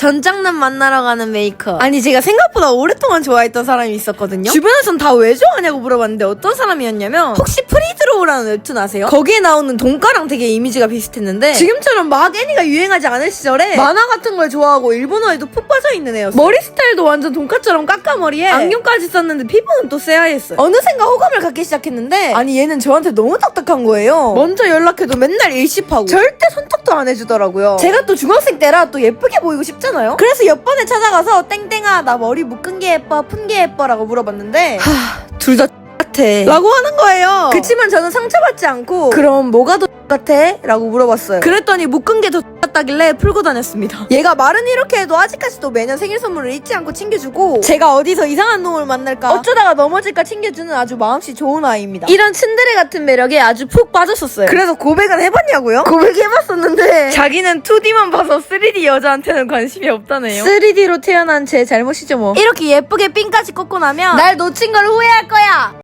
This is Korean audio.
전장남 만나러 가는 메이크업. 아니 제가 생각보다 오랫동안 좋아했던 사람이 있었거든요. 주변에선 다 왜 좋아하냐고 물어봤는데 어떤 사람이었냐면 혹시 프리드로우라는 웹툰 아세요? 거기에 나오는 돈가랑 되게 이미지가 비슷했는데 지금처럼 막 애니가 유행하지 않을 시절에 만화 같은 걸 좋아하고 일본어에도 푹 빠져 있는 애였어요. 머리 스타일도 완전 돈가처럼 까까머리에 안경까지 썼는데 피부는 또 새하였어요. 어느샌가 호감을 갖기 시작했는데 아니 얘는 저한테 너무 딱딱한 거예요. 먼저 연락해도 맨날 일십하고 절대 손톱도 안 해주더라고요. 제가 또 중학생 때라 또 예쁘게 보이고 싶잖아요. 그래서 옆번에 찾아가서 땡땡아 나 머리 묶은 게 예뻐 푼 게 예뻐라고 물어봤는데 둘다 같아 라고 하는 거예요 그치만 저는 상처받지 않고 그럼 뭐가 더 같아? 라고 물어봤어요. 그랬더니 묶은 게더 같다길래 풀고 다녔습니다. 얘가 말은 이렇게 해도 아직까지도 매년 생일 선물을 잊지 않고 챙겨주고 제가 어디서 이상한 놈을 만날까? 어쩌다가 넘어질까 챙겨주는 아주 마음씨 좋은 아이입니다. 이런 츤데레 같은 매력에 아주 푹 빠졌었어요. 그래서 고백은 해봤냐고요? 고백해봤었는데 자기는 2D만 봐서 3D 여자한테는 관심이 없다네요. 3D로 태어난 제 잘못이죠 뭐. 이렇게 예쁘게 핀까지 꽂고 나면 날 놓친 걸 후회할 거야